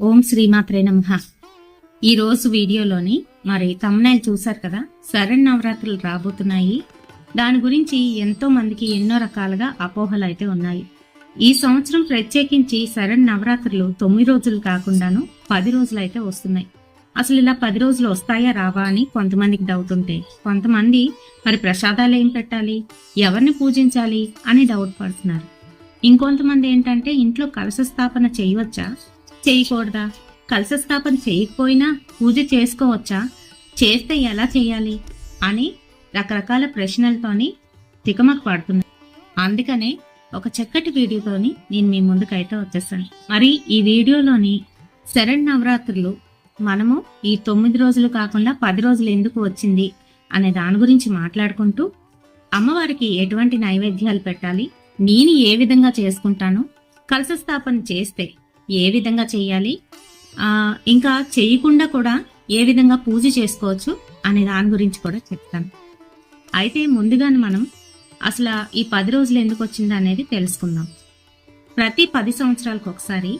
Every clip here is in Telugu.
ఓం శ్రీమాత్రే నమ. ఈ రోజు వీడియోలోని మరి తమ్నైల్ చూశారు కదా? శరణ్ నవరాత్రులు రాబోతున్నాయి. దాని గురించి ఎంతో మందికి ఎన్నో రకాలుగా అపోహలు అయితే ఉన్నాయి. ఈ సంవత్సరం ప్రత్యేకించి శరణ్ నవరాత్రులు తొమ్మిది రోజులు కాకుండాను పది రోజులు అయితే వస్తున్నాయి. అసలు ఇలా పది రోజులు వస్తాయా రావా అని కొంతమందికి డౌట్ ఉంటే కొంతమంది మరి ప్రసాదాలు ఏం పెట్టాలి ఎవరిని పూజించాలి అని డౌట్ పడుతున్నారు. ఇంకొంతమంది ఏంటంటే ఇంట్లో కలశ స్థాపన చేయవచ్చా? చేయకూడదా? కలశ స్థాపన చేయకపోయినా పూజ చేసుకోవచ్చా? చేస్తే ఎలా చేయాలి? అని రకరకాల ప్రశ్నలతోని తికమక పడుతుంది అందుకనే ఒక చక్కటి వీడియోతోని నేను మీ ముందుకైతే వచ్చేసాను. మరి ఈ వీడియోలోని శరణ్ నవరాత్రులు మనము ఈ తొమ్మిది రోజులు కాకుండా పది రోజులు ఎందుకు వచ్చింది అనే దాని గురించి మాట్లాడుకుంటూ అమ్మవారికి ఎటువంటి నైవేద్యాలు పెట్టాలి? నేను ఏ విధంగా చేసుకుంటాను? కలశ స్థాపన చేస్తే ఏ విధంగా చేయాలి? ఇంకా చేయకుండా కూడా ఏ విధంగా పూజ చేసుకోవచ్చు అనే దాని గురించి కూడా చెప్తాను. అయితే ముందుగానే మనం అసలు ఈ పది రోజులు ఎందుకు వచ్చింది అనేది తెలుసుకుందాం. ప్రతి పది సంవత్సరాలకు ఒకసారి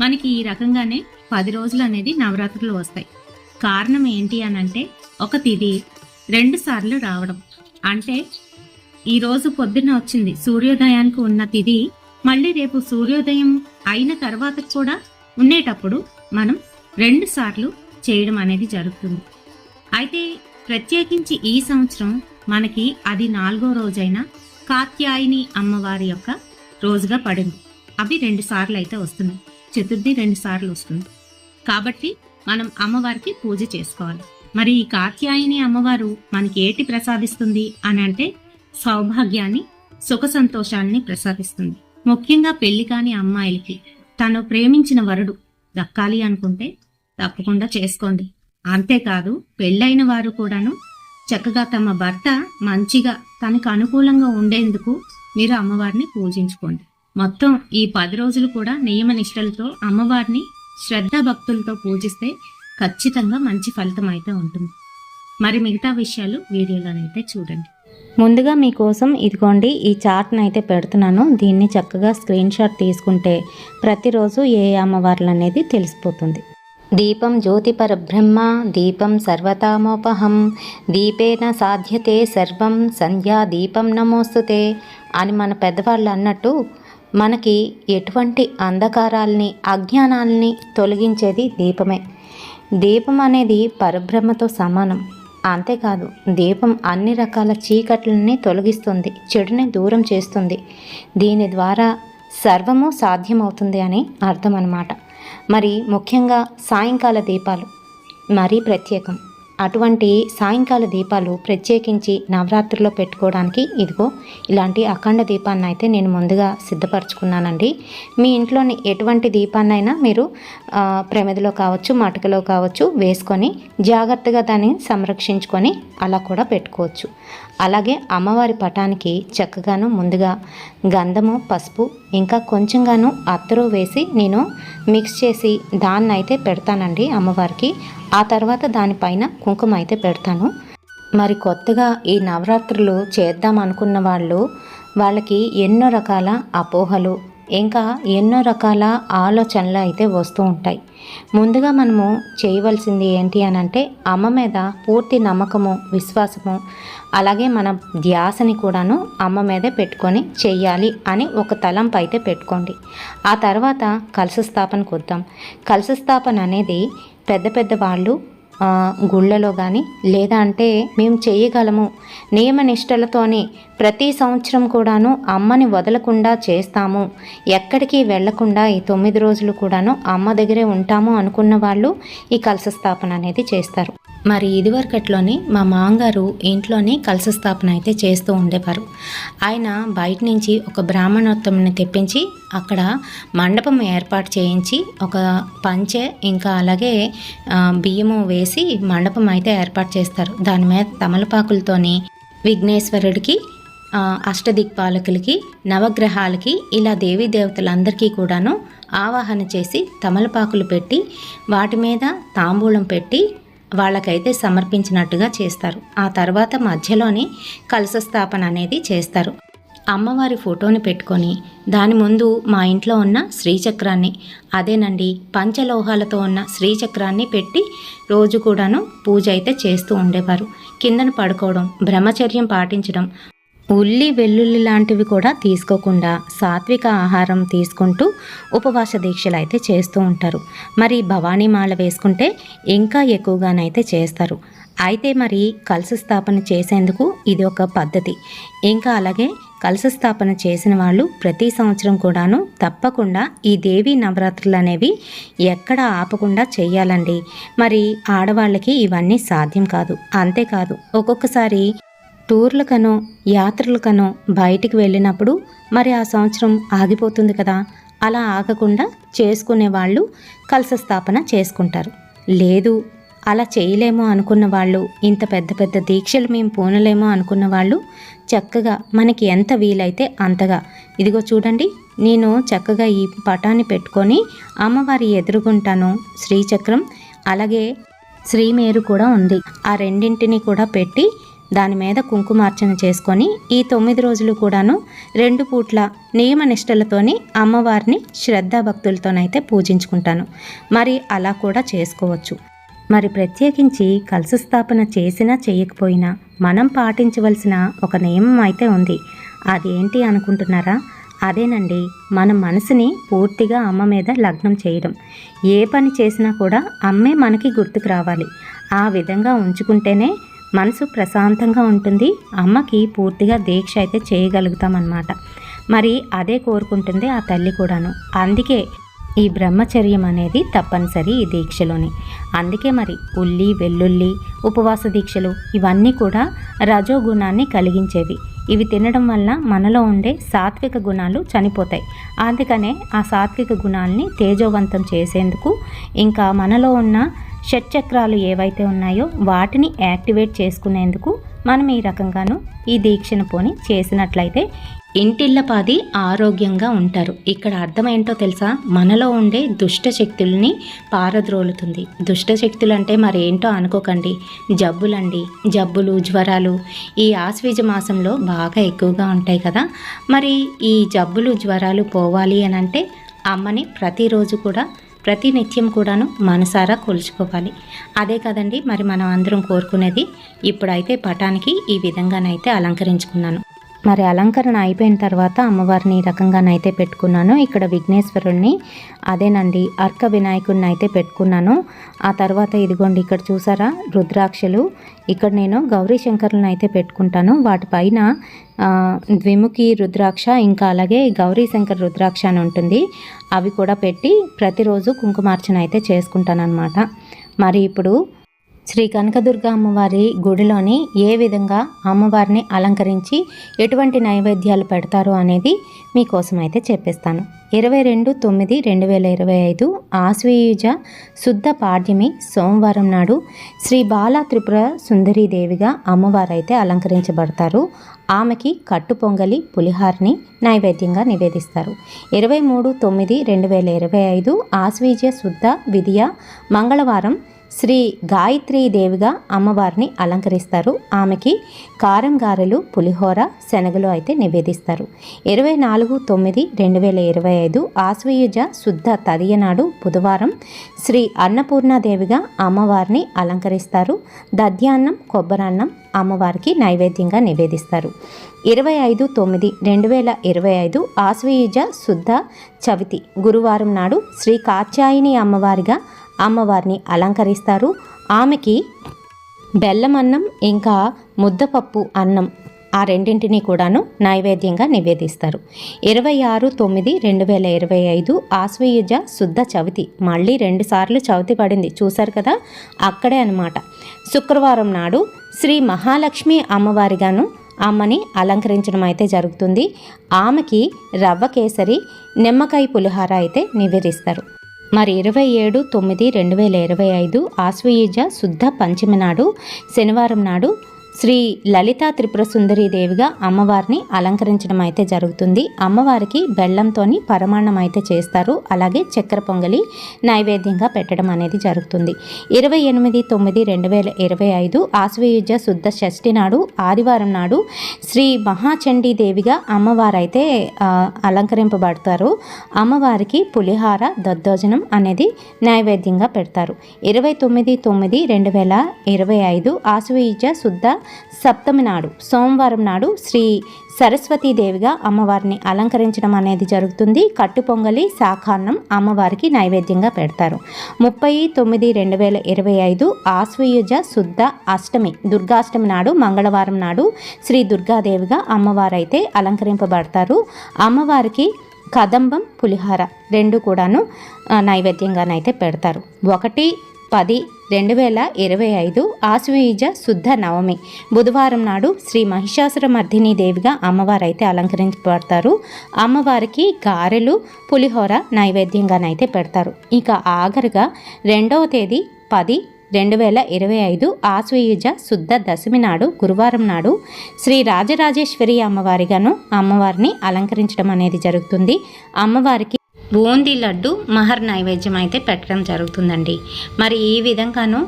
మనకి ఈ రకంగానే పది రోజులు అనేది నవరాత్రులు వస్తాయి. కారణం ఏంటి అని అంటే ఒక తిథి రెండు సార్లు రావడం. అంటే ఈరోజు పొద్దున్న వచ్చింది సూర్యోదయానికి ఉన్న తిథి మళ్ళీ రేపు సూర్యోదయం అయిన తర్వాత కూడా ఉండేటప్పుడు మనం రెండు సార్లు చేయడం అనేది జరుగుతుంది. అయితే ప్రత్యేకించి ఈ సంవత్సరం మనకి అది నాలుగో రోజైన కాత్యాయని అమ్మవారి యొక్క రోజుగా పడింది. అవి రెండు సార్లు అయితే వస్తున్నాయి. చతుర్థి రెండు సార్లు వస్తుంది. కాబట్టి మనం అమ్మవారికి పూజ చేసుకోవాలి. మరి ఈ కాత్యాయని అమ్మవారు మనకి ఏటి ప్రసాదిస్తుంది అని అంటే సౌభాగ్యాన్ని సుఖ సంతోషాలని ప్రసాదిస్తుంది. ముఖ్యంగా పెళ్ళి కాని అమ్మాయిలకి తను ప్రేమించిన వరుడు దక్కాలి అనుకుంటే తప్పకుండా చేసుకోండి. అంతేకాదు పెళ్ళైన వారు కూడాను చక్కగా తమ భర్త మంచిగా తనకు అనుకూలంగా ఉండేందుకు మీరు అమ్మవారిని పూజించుకోండి. మొత్తం ఈ పది రోజులు కూడా నియమ నిష్టలతో అమ్మవారిని శ్రద్ధ భక్తులతో పూజిస్తే ఖచ్చితంగా మంచి ఫలితం అయితే ఉంటుంది. మరి మిగతా విషయాలు వీడియోలోనైతే చూడండి. ముందుగా మీకోసం ఇదిగోండి ఈ చార్ట్ని అయితే పెడుతున్నాను. దీన్ని చక్కగా స్క్రీన్ షాట్ తీసుకుంటే ప్రతిరోజు ఏ అమ్మవార్లు అనేది తెలిసిపోతుంది. దీపం జ్యోతి పరబ్రహ్మ దీపం సర్వతామోపహం దీపేన సాధ్యతే సర్వం సంధ్యా దీపం నమోస్తుతే అని మన పెద్దవాళ్ళు అన్నట్టు మనకి ఎటువంటి అంధకారాల్ని అజ్ఞానాల్ని తొలగించేది దీపమే. దీపం అనేది పరబ్రహ్మతో సమానం. అంతేకాదు దీపం అన్ని రకాల చీకట్లని తొలగిస్తుంది చెడుని దూరం చేస్తుంది. దీని ద్వారా సర్వము సాధ్యమవుతుంది అని అర్థం అన్నమాట మరి ముఖ్యంగా సాయంకాల దీపాలు మరీ ప్రత్యేకం. అటువంటి సాయంకాల దీపాలు ప్రత్యేకించి నవరాత్రిలో పెట్టుకోవడానికి ఇదిగో ఇలాంటి అఖండ దీపాన్ని అయితే నేను ముందుగా సిద్ధపరచుకున్నానండి. మీ ఇంట్లోని ఎటువంటి దీపాన్నైనా మీరు ప్రమిదిలో కావచ్చు మటకలో కావచ్చు వేసుకొని జాగ్రత్తగా దాన్ని సంరక్షించుకొని అలా కూడా పెట్టుకోవచ్చు. అలాగే అమ్మవారి పటానికి చక్కగాను ముందుగా గంధము పసుపు ఇంకా కొంచెంగాను అత్తరు వేసి నేను మిక్స్ చేసి దాన్ని అయితే పెడతానండి అమ్మవారికి. ఆ తర్వాత దానిపైన కుంకుమ అయితే పెడతాను. మరి కొత్తగా ఈ నవరాత్రులు చేద్దాం అనుకున్న వాళ్ళు వాళ్ళకి ఎన్నో రకాల అపోహలు ఇంకా ఎన్నో రకాల ఆలోచనలు అయితే వస్తూ ఉంటాయి. ముందుగా మనము చేయవలసింది ఏంటి అని అంటే అమ్మ మీద పూర్తి నమ్మకము విశ్వాసము అలాగే మన ధ్యాసని కూడాను అమ్మ మీదే పెట్టుకొని చెయ్యాలి అని ఒక తలంపు అయితే పెట్టుకోండి. ఆ తర్వాత కలశ స్థాపనకు వద్దాం. కలశ స్థాపన అనేది పెద్ద పెద్ద వాళ్ళు గుళ్ళలో కానీ లేదా అంటే మేము చేయగలము. నియమనిష్టలతోనే ప్రతి సంవత్సరం కూడాను అమ్మని వదలకుండా చేస్తాము. ఎక్కడికి వెళ్ళకుండా ఈ తొమ్మిది రోజులు కూడాను అమ్మ దగ్గరే ఉంటాము అనుకున్న వాళ్ళు ఈ కలశ స్థాపన అనేది చేస్తారు. మరి ఇదివరకట్లోని మా మామగారు ఇంట్లోనే కలశ స్థాపన అయితే చేస్తూ ఉండేవారు. ఆయన బయట నుంచి ఒక బ్రాహ్మణోత్తముని తెప్పించి అక్కడ మండపం ఏర్పాటు చేయించి ఒక పంచె ఇంకా అలాగే బియ్యము వేసి మండపం అయితే ఏర్పాటు చేస్తారు. దాని మీద తమలపాకులతోని విఘ్నేశ్వరుడికి అష్టదిక్పాలకులకి నవగ్రహాలకి ఇలా దేవీ దేవతలందరికీ కూడాను ఆవాహన చేసి తమలపాకులు పెట్టి వాటి మీద తాంబూలం పెట్టి వాళ్ళకైతే సమర్పించినట్టుగా చేస్తారు. ఆ తర్వాత మధ్యలోనే కలశ స్థాపన అనేది చేస్తారు. అమ్మవారి ఫోటోని పెట్టుకొని దాని ముందు మా ఇంట్లో ఉన్న శ్రీచక్రాన్ని అదేనండి పంచలోహాలతో ఉన్న శ్రీచక్రాన్ని పెట్టి రోజు కూడాను పూజ అయితే చేస్తూ ఉండేవారు. కిందన పడుకోవడం బ్రహ్మచర్యం పాటించడం ఉల్లి వెల్లుల్లి లాంటివి కూడా తీసుకోకుండా సాత్విక ఆహారం తీసుకుంటూ ఉపవాస దీక్షలు అయితే చేస్తూ ఉంటారు. మరి భవానీ మాల వేసుకుంటే ఇంకా ఎక్కువగానైతే చేస్తారు. అయితే మరి కలశ స్థాపన చేసేందుకు ఇది ఒక పద్ధతి. ఇంకా అలాగే కలశ స్థాపన చేసిన వాళ్ళు ప్రతి సంవత్సరం కూడాను తప్పకుండా ఈ దేవి నవరాత్రులు అనేవి ఎక్కడ ఆపకుండా చేయాలండి. మరి ఆడవాళ్ళకి ఇవన్నీ సాధ్యం కాదు. అంతేకాదు ఒక్కొక్కసారి టూర్లకనో యాత్రలకనో బయటికి వెళ్ళినప్పుడు మరి ఆ సంవత్సరం ఆగిపోతుంది కదా. అలా ఆగకుండా చేసుకునే వాళ్ళు కలశ స్థాపన చేసుకుంటారు. లేదు అలా చేయలేమో అనుకున్న వాళ్ళు ఇంత పెద్ద పెద్ద దీక్షలు మేము పూనలేమో అనుకున్న వాళ్ళు చక్కగా మనకి ఎంత వీలైతే అంతగా. ఇదిగో చూడండి నేను చక్కగా ఈ పటాన్ని పెట్టుకొని అమ్మవారి ఎదురుగుంటాను శ్రీచక్రం అలాగే శ్రీమేరు కూడా ఉంది. ఆ రెండింటిని కూడా పెట్టి దాని మీద కుంకుమార్చన చేసుకొని ఈ తొమ్మిది రోజులు కూడాను రెండు పూట్ల నియమ నిష్టలతోని అమ్మవారిని శ్రద్ధాభక్తులతోనైతే పూజించుకుంటాను. మరి అలా కూడా చేసుకోవచ్చు. మరి ప్రత్యేకించి కలుసు స్థాపన చేసినా చేయకపోయినా మనం పాటించవలసిన ఒక నియమం అయితే ఉంది. అదేంటి అనుకుంటున్నారా? అదేనండి మన మనసుని పూర్తిగా అమ్మ మీద లగ్నం చేయడం. ఏ పని చేసినా కూడా అమ్మే మనకి గుర్తుకు రావాలి. ఆ విధంగా ఉంచుకుంటేనే మనసు ప్రశాంతంగా ఉంటుంది అమ్మకి పూర్తిగా దీక్ష అయితే చేయగలుగుతామన్నమాట. మరి అదే కోరుకుంటుంది ఆ తల్లి కూడాను. అందుకే ఈ బ్రహ్మచర్యం అనేది తప్పనిసరి ఈ దీక్షలోని. అందుకే మరి ఉల్లి వెల్లుల్లి ఉపవాస దీక్షలు ఇవన్నీ కూడా రజోగుణాన్ని కలిగించేవి. ఇవి తినడం వల్ల మనలో ఉండే సాత్విక గుణాలు చనిపోతాయి. అందుకనే ఆ సాత్విక గుణాలని తేజోవంతం చేసేందుకు ఇంకా మనలో ఉన్న షట్చక్రాలు ఏవైతే ఉన్నాయో వాటిని యాక్టివేట్ చేసుకునేందుకు మనం ఈ రకంగాను ఈ దీక్షను పోని చేసినట్లయితే ఇంటిల్లపాది ఆరోగ్యంగా ఉంటారు. ఇక్కడ అర్థం ఏంటో తెలుసా? మనలో ఉండే దుష్ట శక్తుల్ని పారద్రోలుతుంది. దుష్ట శక్తులు అంటే మరి ఏంటో అనుకోకండి. జబ్బులండి జబ్బులు జ్వరాలు ఈ ఆశ్వీజ మాసంలో బాగా ఎక్కువగా ఉంటాయి కదా. మరి ఈ జబ్బులు జ్వరాలు పోవాలి అని అంటే అమ్మని ప్రతిరోజు కూడా ప్రతి నిత్యం కూడాను మనసారా కొలుచుకోవాలి. అదే కదండి మరి మనం అందరం కోరుకునేది? ఇప్పుడైతే పటానికి ఈ విధంగానైతే అలంకరించుకున్నాను. మరి అలంకరణ అయిపోయిన తర్వాత అమ్మవారిని ఈ రకంగానైతే పెట్టుకున్నాను. ఇక్కడ విఘ్నేశ్వరుణ్ణి అదేనండి అర్క వినాయకుడిని అయితే పెట్టుకున్నాను. ఆ తర్వాత ఇదిగోండి ఇక్కడ చూసారా రుద్రాక్షలు. ఇక్కడ నేను గౌరీ శంకరులను అయితే పెట్టుకుంటాను. వాటిపైన ద్విముఖి రుద్రాక్ష ఇంకా అలాగే గౌరీ శంకర్ రుద్రాక్ష అని ఉంటుంది. అవి కూడా పెట్టి ప్రతిరోజు కుంకుమార్చన అయితే చేసుకుంటాను అనమాట మరి ఇప్పుడు శ్రీ కనకదుర్గ అమ్మవారి గుడిలోని ఏ విధంగా అమ్మవారిని అలంకరించి ఎటువంటి నైవేద్యాలు పెడతారు అనేది మీకోసం అయితే చెప్పిస్తాను. ఇరవై రెండు తొమ్మిది రెండు వేల ఇరవై ఐదు ఆశ్వయుజ శుద్ధ పాడ్యమి సోమవారం నాడు శ్రీ బాలా త్రిపుర సుందరీదేవిగా అమ్మవారైతే అలంకరించబడతారు. ఆమెకి కట్టు పొంగలి పులిహారిని నైవేద్యంగా నివేదిస్తారు. ఇరవై మూడు తొమ్మిది రెండు వేల ఇరవై ఐదు ఆశ్వీజ శుద్ధ విధియ మంగళవారం శ్రీ గాయత్రీ దేవిగా అమ్మవారిని అలంకరిస్తారు. ఆమెకి కారం గారెలు పులిహోర శనగలు అయితే నివేదిస్తారు. ఇరవై నాలుగు తొమ్మిది రెండు వేల ఇరవై ఐదు ఆశ్వయుజ శుద్ధ తదియనాడు బుధవారం శ్రీ అన్నపూర్ణాదేవిగా అమ్మవారిని అలంకరిస్తారు. దధ్యాన్నం కొబ్బరన్నం అమ్మవారికి నైవేద్యంగా నివేదిస్తారు. ఇరవై ఐదు తొమ్మిది రెండు వేల ఇరవై ఐదు ఆశ్వయుజ శుద్ధ చవితి గురువారం నాడు శ్రీ కాత్యాయిని అమ్మవారిగా అమ్మవారిని అలంకరిస్తారు. ఆమెకి బెల్లం అన్నం ఇంకా ముద్దపప్పు అన్నం ఆ రెండింటిని కూడాను నైవేద్యంగా నివేదిస్తారు. ఇరవై ఆరు తొమ్మిది రెండు వేల ఇరవై ఐదు ఆశ్వయుజ శుద్ధ చవితి. మళ్ళీ రెండుసార్లు చవితి పడింది. చూశారు కదా? అక్కడే అన్నమాట. శుక్రవారం నాడు శ్రీ మహాలక్ష్మి అమ్మవారిగాను అమ్మని అలంకరించడం అయితే జరుగుతుంది. ఆమెకి రవ్వ కేసరి నిమ్మకాయ పులిహార అయితే నివేదిస్తారు. మరి ఇరవై ఏడు తొమ్మిది రెండు వేల ఇరవై ఐదు ఆశ్వయుజ శుద్ధ పంచమి నాడు శనివారం నాడు శ్రీ లలితా త్రిపుర సుందరీ దేవిగా అమ్మవారిని అలంకరించడం అయితే జరుగుతుంది. అమ్మవారికి బెల్లంతోని పరమాన్నం అయితే చేస్తారు. అలాగే చక్కెర పొంగలి నైవేద్యంగా పెట్టడం అనేది జరుగుతుంది. ఇరవై ఎనిమిది తొమ్మిది రెండు వేల ఇరవై ఐదు ఆశ్వయుజ శుద్ధ షష్ఠి నాడు ఆదివారం నాడు శ్రీ మహాచండీ దేవిగా అమ్మవారైతే అలంకరింపబడతారు. అమ్మవారికి పులిహార దద్దోజనం అనేది నైవేద్యంగా పెడతారు. ఇరవై తొమ్మిది తొమ్మిది రెండు వేల ఇరవై ఐదు ఆశ్వయుజ శుద్ధ సప్తమి నాడు సోమవారం నాడు శ్రీ సరస్వతీదేవిగా అమ్మవారిని అలంకరించడం అనేది జరుగుతుంది. కట్టు పొంగలి శాఖాన్నం అమ్మవారికి నైవేద్యంగా పెడతారు. ముప్పై తొమ్మిది రెండు వేల ఇరవై ఐదు ఆశ్వయుజ శుద్ధ అష్టమి దుర్గాష్టమి నాడు మంగళవారం నాడు శ్రీ దుర్గాదేవిగా అమ్మవారైతే అలంకరింపబడతారు. అమ్మవారికి కదంబం పులిహార రెండు కూడాను నైవేద్యంగానైతే పెడతారు. ఒకటి పది రెండు వేల ఇరవై ఐదు ఆశ్వయుజ శుద్ధ నవమి. బుధవారం నాడు శ్రీ మహిషాసుర మర్దిని దేవిగా అమ్మవారైతే అలంకరించబడతారు. అమ్మవారికి గారెలు పులిహోర నైవేద్యంగానైతే పెడతారు. ఇక ఆఖరిగా రెండవ తేదీ పది రెండు వేల ఇరవై ఐదు ఆశ్వయుజ శుద్ధ దశమి నాడు గురువారం నాడు శ్రీ రాజరాజేశ్వరి అమ్మవారిగాను అమ్మవారిని అలంకరించడం అనేది జరుగుతుంది. అమ్మవారికి బూందీ లడ్డు మహర్ నైవేద్యం అయితే పెట్టడం జరుగుతుందండి. మరి ఈ విధంగాను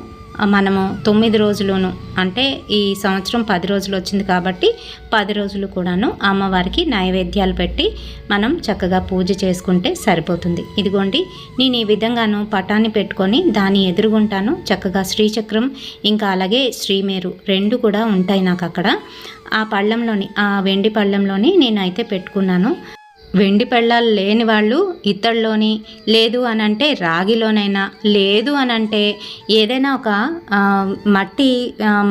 మనము తొమ్మిది రోజులను అంటే ఈ సంవత్సరం పది రోజులు వచ్చింది కాబట్టి పది రోజులు కూడాను అమ్మవారికి నైవేద్యాలు పెట్టి మనం చక్కగా పూజ చేసుకుంటే సరిపోతుంది. ఇదిగోండి నేను ఈ విధంగాను పటాన్ని పెట్టుకొని దాని ఎదురుగుంటాను చక్కగా శ్రీచక్రం ఇంకా అలాగే శ్రీమేరు రెండు కూడా ఉంటాయి నాకు అక్కడ ఆ పళ్ళంలోని ఆ వెండి పళ్ళంలోని నేనైతే పెట్టుకున్నాను. వెండి పెళ్ళాలు లేని వాళ్ళు ఇత్తడిలోని లేదు అని అంటే రాగిలోనైనా లేదు అని అంటే ఏదైనా ఒక మట్టి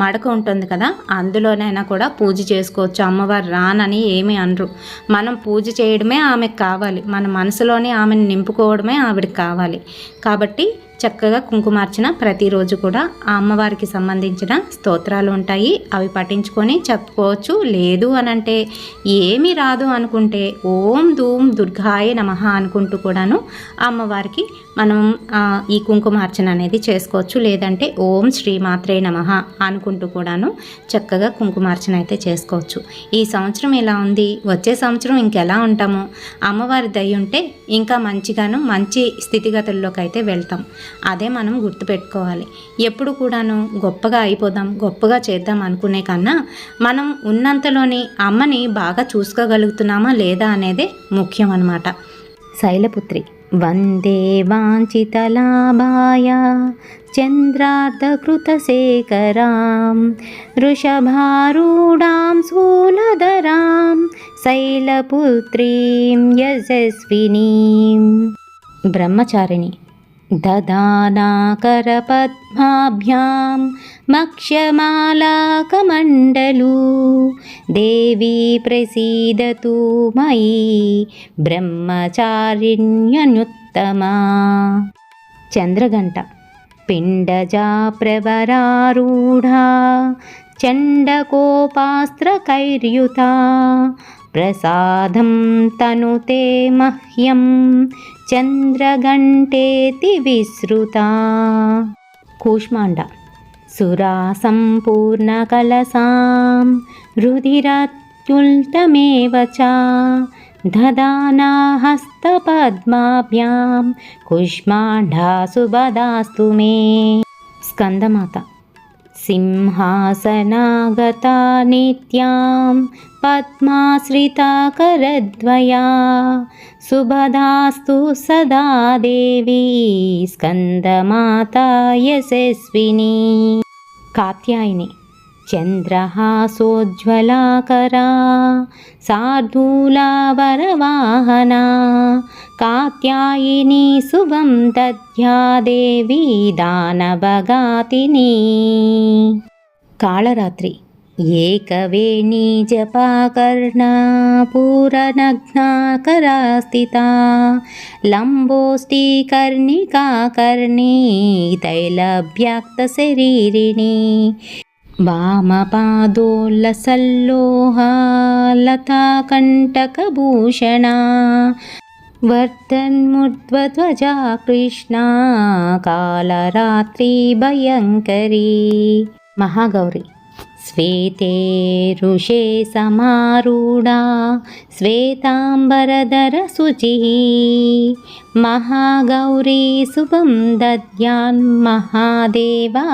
మడక ఉంటుంది కదా అందులోనైనా కూడా పూజ చేసుకోవచ్చు. అమ్మవారు రానని ఏమీ అనరు. మనం పూజ చేయడమే ఆమెకు కావాలి. మన మనసులోనే ఆమెను నింపుకోవడమే ఆవిడకి కావాలి. కాబట్టి చక్కగా కుంకుమార్చన ప్రతిరోజు కూడా ఆ అమ్మవారికి సంబంధించిన స్తోత్రాలు ఉంటాయి. అవి పఠించుకొని చెప్పుకోవచ్చు. లేదు అని అంటే ఏమీ రాదు అనుకుంటే ఓం ధూమ్ దుర్గాయ నమః అనుకుంటూ కూడాను అమ్మవారికి మనం ఈ కుంకుమార్చన అనేది చేసుకోవచ్చు. లేదంటే ఓం శ్రీ మాత్రే నమః అనుకుంటూ కూడాను చక్కగా కుంకుమార్చన అయితే చేసుకోవచ్చు. ఈ సంవత్సరం ఇలా ఉంది? వచ్చే సంవత్సరం ఇంకెలా ఉంటామో? అమ్మవారి దయ ఉంటే ఇంకా మంచిగాను మంచి స్థితిగతుల్లోకి అయితే వెళ్తాం. అదే మనం గుర్తుపెట్టుకోవాలి. ఎప్పుడు కూడాను గొప్పగా అయిపోదాం గొప్పగా చేద్దాం అనుకునే కన్నా మనం ఉన్నంతలోని అమ్మని బాగా చూసుకోగలుగుతున్నామా లేదా అనేదే ముఖ్యం అనమాట శైలపుత్రి వందే వాంఛితలాభాయ చంద్రార్ధకృతశేఖరాం వృషభారూఢాం శూలధరాం శైలపుత్రీం యశస్వినీం బ్రహ్మచారిణి ददानाकरपद्माभ्यां मक्ष्यमालाकमण्डलू देवी प्रसीदतु मयि ब्रह्मचारिण्यनुत्तमा चन्द्रघण्टा पिण्डजा प्रवरारूढा चण्डकोपास्त्रकैर्युता प्रसादं तनुते मह्यं చంద్రఘంటేతి విశ్రుతా కూష్మాండ. సురా సంపూర్ణకలసాం రుధిరత్యుల్తమేవ చ. దదానా హస్తపద్మాభ్యాం కుష్మాండా సుభదాస్తు మే. స్కందమాత. सिंहासनागता नित्यां पद्माश्रिता करद्वया सुभदास्तु सदा देवी स्कन्दमाता यशस्विनी कात्यायिनी चन्द्रहासोज्ज्वलाकरा शार्दूलावरवाहना कात्यायिनी शुभं दद्या देवी दानवगातिनी काळरात्रि एकवेणी जपाकर्णा पूरनग्नाकरा स्थिता लम्बोष्टिकर्णिका कर्णी तैलभ्याक्तशरीरिणी वामपादोल्लसल्लोहालताकण्टकभूषणा। वर्तन्मुद्वध्वजा कृष्णा कालरात्रिभयङ्करी महागौरी। శ్వేతే ఋషే సమారూఢా శ్వేతాంబరధర శుచి మహాగౌరీ శుభం దద్యాన్ మహాదేవా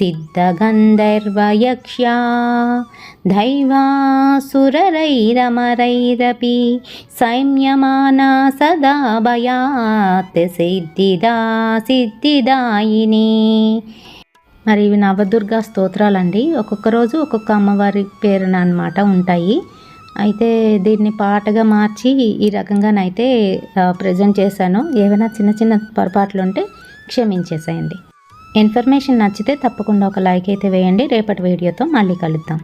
ప్రమోదదా సిద్ధిదాత్రి సిద్ధగంధర్వయక్ష్యా దైవాసురరైరమరైరపి సైమ్యమానా సదా భయాత్ సిద్ధిదా సిద్ధిదాయిని మరి ఇవి నవదుర్గా స్తోత్రాలండి. ఒక్కొక్క రోజు ఒక్కొక్క అమ్మవారి పేరున అన్నమాట ఉంటాయి. అయితే దీన్ని పాటగా మార్చి ఈ రకంగానైతే ప్రజెంట్ చేశాను. ఏవైనా చిన్న చిన్న పొరపాట్లు ఉంటే క్షమించేసేయండి. ఇన్ఫర్మేషన్ నచ్చితే తప్పకుండా ఒక లైక్ అయితే వేయండి. రేపటి వీడియోతో మళ్ళీ కలుద్దాం.